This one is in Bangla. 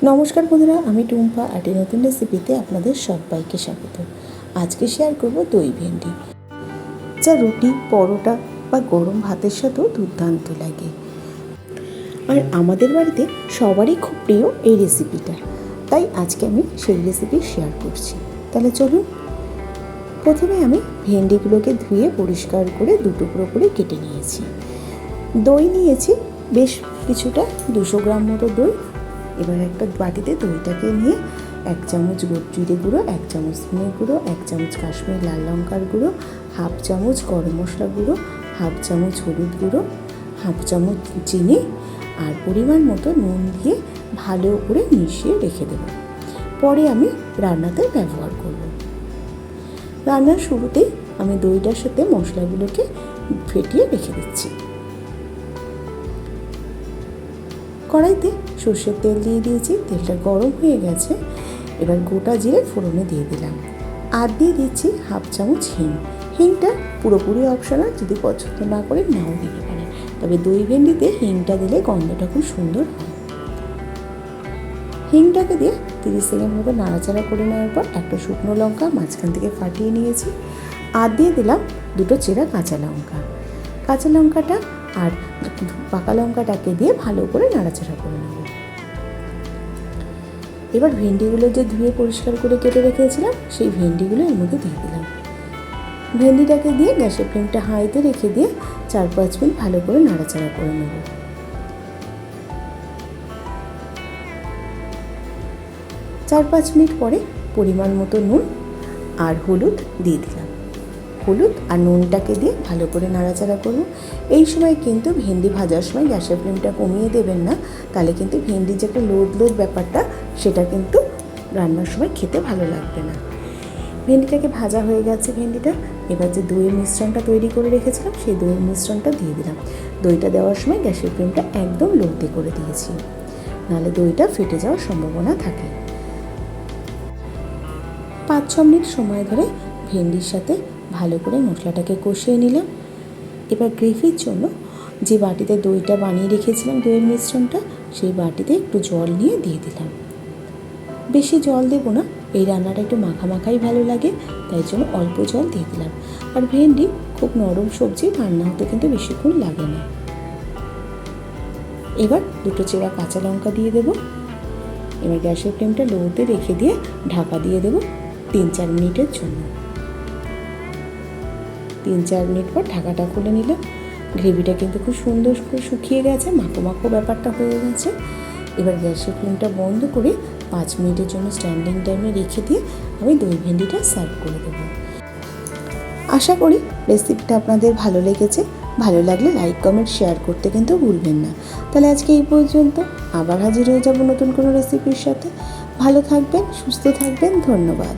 নমস্কার বন্ধুরা, আমি টুম্পা এই নতুন রেসিপিতে আপনাদের সবাইকে স্বাগত। আজকে শেয়ার করব দই ভেন্ডি। যা রুটি, পরোটা বা গরম ভাতের সাথেও দুর্দান্ত লাগে। আর আমাদের বাড়িতে সবারই খুব প্রিয় এই রেসিপিটা তাই আজকে আমি সেই রেসিপি শেয়ার করছি। তাহলে চলুন, প্রথমে আমি ভেন্ডিগুলোকে ধুয়ে পরিষ্কার করে দুটুকরো করে কেটে নিয়েছি। দই নিয়েছি বেশ কিছুটা দুশো গ্রাম মতো দই। এবার একটা বাটিতে দইটাকে নিয়ে এক চামচ জিরে গুঁড়ো, এক চামচ ধনে গুঁড়ো, এক চামচ কাশ্মীর লাল লঙ্কার গুঁড়ো, হাফ চামচ গরম মশলা গুঁড়ো, হাফ চামচ হলুদ গুঁড়ো, হাফ চামচ চিনি আর পরিমাণ মতো নুন দিয়ে ভালো করে মিশিয়ে রেখে দেবো। পরে আমি রান্নাতে ব্যবহার করব। রান্নার শুরুতেই আমি দইটার সাথে মশলাগুলোকে ফেটিয়ে রেখে দিচ্ছি। কড়াইতে সর্ষের তেল দিয়ে দিয়েছি, তেলটা গরম হয়ে গেছে। এবার গোটা জিরে ফোড়নে দিয়ে দিলাম। আর দিয়ে দিচ্ছি হাফ চামচ হিং। হিংটা পুরোপুরি অপশনাল যদি পছন্দ না করে নাও দিতে পারেন। তবে দই ভেন্ডিতে হিংটা দিলে গন্ধটা খুব সুন্দর হয়। হিংটাকে দিয়ে তিরিশ সেকেন্ড মতো নাড়াচাড়া করে নেওয়ার পর একটা শুকনো লঙ্কা মাঝখান থেকে ফাটিয়ে নিয়েছি। আর দিয়ে দিলাম দুটো চেরা কাঁচা লঙ্কা। কাঁচা লঙ্কাটা আর পাকা লঙ্কাটাকে দিয়ে ভালো করে নাড়াচাড়া করে নেব। এবার ভেন্ডিগুলো যে ধুয়ে পরিষ্কার করে কেটে রেখেছিলাম, সেই ভেন্ডিগুলো এর মধ্যে দিয়ে দিলাম। ভেন্ডিটাকে দিয়ে গ্যাসের ফ্লেমটা হাইতে রেখে দিয়ে চার পাঁচ মিনিট ভালো করে নাড়াচাড়া করে নেব। চার পাঁচ মিনিট পরে পরিমাণ মতো নুন আর হলুদ দিয়ে দিলাম। হলুদ আর নুনটাকে দিয়ে ভালো করে নাড়াচাড়া করব এই সময় কিন্তু ভেন্ডি ভাজার সময় গ্যাসের ফ্লেমটা কমিয়ে দেবেন না। তাহলে কিন্তু ভেন্ডির যে একটা লোদ লোদ ব্যাপারটা, সেটা কিন্তু রান্নার সময় খেতে ভালো লাগবে না। ভেন্ডিটাকে ভাজা হয়ে গেছে ভেন্ডিটা। এবার যে দইয়ের মিশ্রণটা তৈরি করে রেখেছিলাম, সেই দইয়ের মিশ্রণটা দিয়ে দিলাম। দইটা দেওয়ার সময় গ্যাসের ফ্লেমটা একদম লোতে করে দিয়েছি। নাহলে দইটা ফেটে যাওয়ার সম্ভাবনা থাকে। পাঁচ ছ মিনিট সময় ধরে ভেন্ডির সাথে ভালো করে মশলাটাকে কষিয়ে নিলাম। এবার গ্রেভির জন্য যে বাটিতে দইটা বানিয়ে রেখেছিলাম দইয়ের মিশ্রণটা, সেই বাটিতে একটু জল নিয়ে দিয়ে দিলাম। বেশি জল দেবো না, এই রান্নাটা একটু মাখা মাখাই ভালো লাগে, তাই জন্য অল্প জল দিয়ে দিলাম। আর ভেন্ডি, খুব নরম সবজি, রান্না হতে কিন্তু বেশিক্ষণ লাগে না। এবার দুটো চেরা কাঁচা লঙ্কা দিয়ে দেবো। এবার গ্যাসের ফ্লেমটা লোতে রেখে দিয়ে ঢাকা দিয়ে দেবো তিন চার মিনিটের জন্য। তিন চার মিনিট পর ঢাকাটা খুলে নিলাম গ্রেভিটা কিন্তু খুব সুন্দর করে শুকিয়ে গেছে, মাখো মাখো ব্যাপারটা হয়ে গেছে। এবার গ্যাসের ফ্লেমটা বন্ধ করে পাঁচ মিনিটের জন্য স্ট্যান্ডিং টাইমে রেখে দিয়ে আমি দই ভেন্ডিটা সার্ভ করে দেবো। আশা করি রেসিপিটা আপনাদের ভালো লেগেছে। ভালো লাগলে লাইক, কমেন্ট, শেয়ার করতে কিন্তু ভুলবেন না। তাহলে আজকে এই পর্যন্ত আবার হাজির হয়ে যাব নতুন কোনো রেসিপির সাথে। ভালো থাকবেন, সুস্থ থাকবেন, ধন্যবাদ।